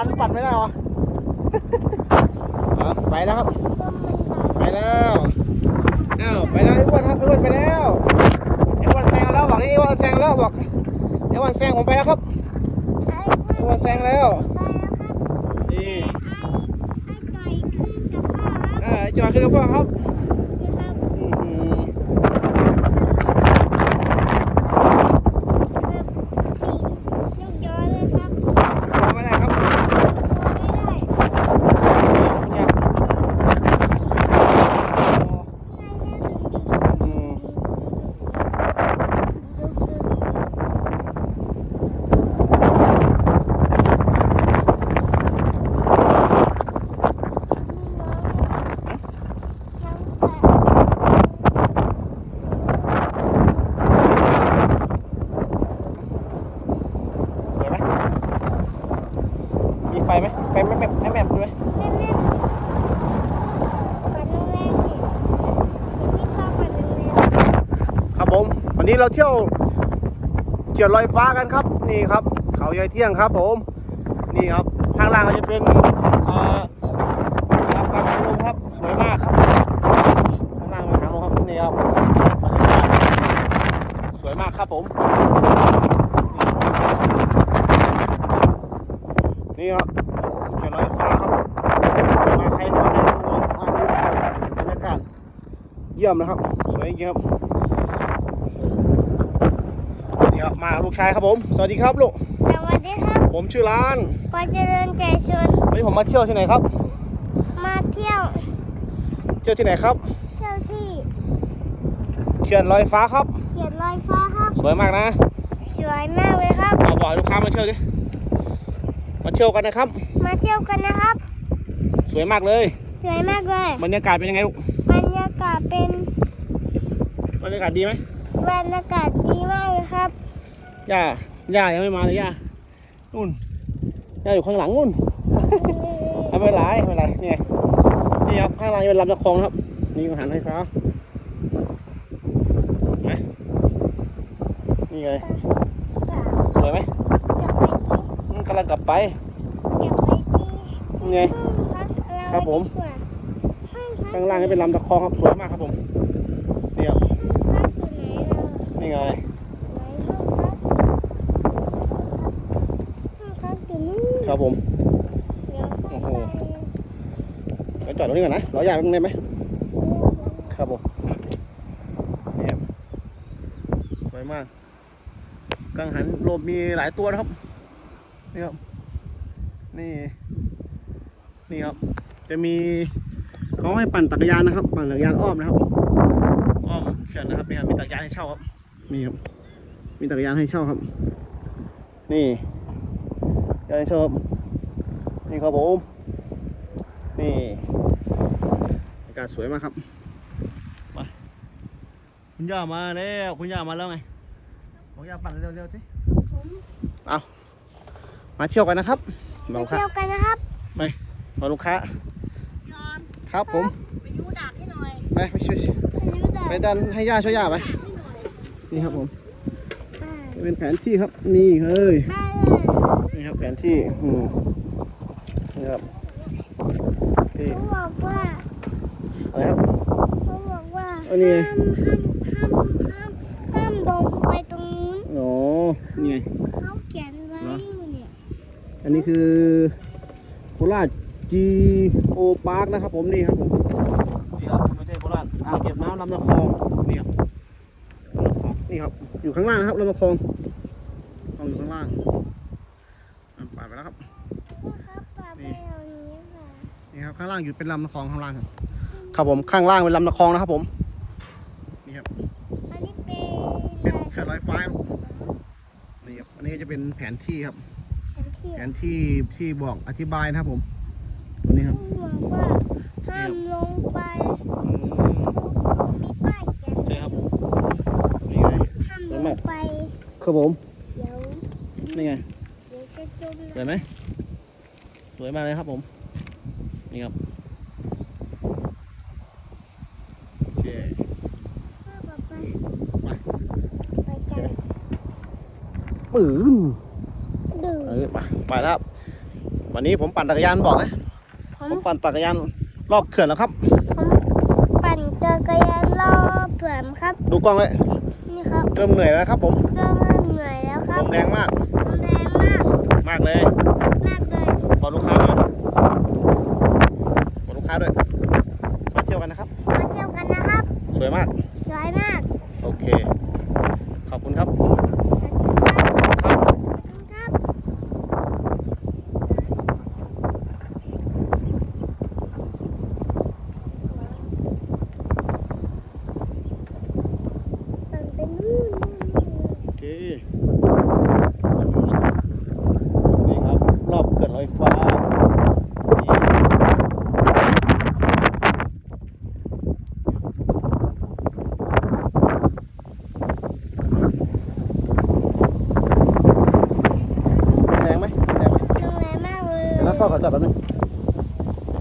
ันปั่นไม่ได้หรอไปแล้วครับไปแล้วเอ้าไปแล้วไอ้วันครับไอ้วันไปแล้วไอ้วันแซงแล้วบอกนี่ไอ้วันแซงแล้วบอกไอ้วันแซงผมไปแล้วครับไอ้วันแซงแล้วนี่ไอ้นกระเพาะครับจอยขึ้นกับพ่อครับ ไฟไหมไฟแม่แม่แม่แม่ดูไหมครับผมวันนี้เราเที่ยวเจียวลอยฟ้ากันครับนี่ครับ เขาใหญ่เที่ยงครับผมนี่ครับข้างล่างก็จะเป็นเอ่อน้ำกลางลมครับสวยมากครับข้างล่างเป็นหางลมครับนี่ครับสวยมากครับผม นี่ครับเขียวน้อยฟ้าครับมาใครที่มาถ่ายรูปมาดูบรรยากาศเยี่ยมนะครับ สวยจริงๆครับนี่ครับมาลูกชายครับผม สวัสดีครับลูกสวัสดีครับผมชื่อร้านปอเจริญใจชนวันนี้ผมมาเที่ยวที่ไหนครับ มาเที่ยว เที่ยวที่ไหนครับ เที่ยวที่เขื่อนลอยฟ้าครับเขียนลอยฟ้าครับ สวยมากนะ สวยมากเลยครับบอกบอกให้ลูกค้ามาเที่ยวดิ มาเที่ยวกันนะครับ มาเที่ยวกันนะครับ สวยมากเลยสวยมากเลยบรรยากาศเป็นยังไงลูกบรรยากาศเป็นบรรยากาศดีไหมบรรยากาศดีมากเลยครับย่าย่ายังไม่มาเลยย่านู่นย่าอยู่ข้างหลังนู่นไม่เป็นไรไม่เป็นไรนี่ไงนี่ครับข้างล่างจะเป็นลำตะคองนะครับนี่อาหารไฟฟ้าเห็นไหมนี่ไงสวยไหม อยากไปที่ อืมกำ ลังกลับไปอยากไปที่นี่ไงห้องพักเราครับผมดีกว่าห้องพักข้างล่างจะเป็นลำตะคองครับสวยมากครับผมนี่ครับห้องพักอยู่ไหนเรานี่ไงไหนห้องพักห้องพักอยู่นู่นครับผมเดี๋ยวค่อยไปเดี๋ยวจอดตรงนี้ก่อนนะรอยาตรงนี้ไหมครับผมนี่ครับสวยมากกังหันลมมีหลายตัวนะครับ นี่ครับ นี่ นี่ครับ จะมีเขาให้ปั่นจักรยานนะครับ ปั่นจักรยานอ้อมนะครับอ้อมเขื่อนนะครับนี่ครับมีจักรยานให้เช่าครับนี่ครับ มีจักรยานให้เช่าครับ นี่จักรยานให้เช่าครับนี่ครับผมนี่อากาศสวยมากครับมาคุณย่ามาแล้วคุณย่ามาแล้วไงบอกย่าปั่นเร็วๆสิผม มาเที่ยวกันนะครับบไปอกลูกค้าเที่ยวกันนะครับบอกลูกค้ายอมครับผมไปยูดักให้หน่อยไปไปช่วยไปดูดาวไปดันให้ย่าช่วยย่าไปดักให้หน่อยนี่ครับผมได้เป็นแผนที่ครับนี่เฮ้ยได้นี่ครับแผนที่อืมนี่ครับนี่เขาบอกว่าอะไรครับเขาบอกว่าอันนี้ห้ามห้ามห้ามห้ามห้ามลงไปตรงนู้นอ๋อนี่ไง เขาเขียนไว้อยู่เนี่ย อันนี้คือโคราช G.O. Park นะครับผมนี่ครับผมนี่ครับไม่ใช่โคราชอ่างเก็บน้ำลำตะคองนี่ครับลำตะคองนี่ครับ อยู่ข้างล่างนะครับลำตะคองคองอยู่ข้างล่างอะปาดไปแล้วครับครับปลาไปเอานี้ค่ะนี่ครับข้างล่างอยู่เป็นลำตะคองข้างล่างครับครับผมข้างล่างเป็นลำตะคองนะครับผมนี่ครับอันนี้เป็นเป็นเขื่อนลอยฟ้าครับนี่ครับอันนี้ก็จะเป็นแผนที่ครับ แผนที่แผนที่ที่บอกอธิบายนะครับผมตัวนี้ครับเขาบอกว่าห้ามลงไปอืมมีป้ายเขียนใช่ครับผมนี่ไงห้ามสลวยงมากไปครับผมเดี๋ยวนี่ไงเดี๋ยวจะจมสวยไหมสวยมากเลยครับผมนี่ครับโอเคน้ำไปไปไปกันปื้มดื่ มเออไปไปแล้วครับวันนี้ผมปั่นจักรยานบอกนะผมผมปั่นจักรยานรอบเขื่อนแล้วครับ ผมปั่นจักรยานรอบเผื่อนครับ ดูกล้องเลยนี่ครับเริ่มเหนื่อยแล้วนะครับ ผมเริ่มว่าเหนื่อยแล้วคลรับมแรงมากลมแรงมาก มากเลย มากเลย ขอลูกค้ามาขอลูกค้าด้วยมาเที่ยวกันนะครับ มาเที่ยวกันนะครับ สวยมาก สวยมาก โอเค ขอบคุณครับ ขอบคุณครับ ครับ ขอบคุณครับปั่นไปนู่น โอเค นี่ครับ รอบเขื่อนลอยฟ้านี่ แร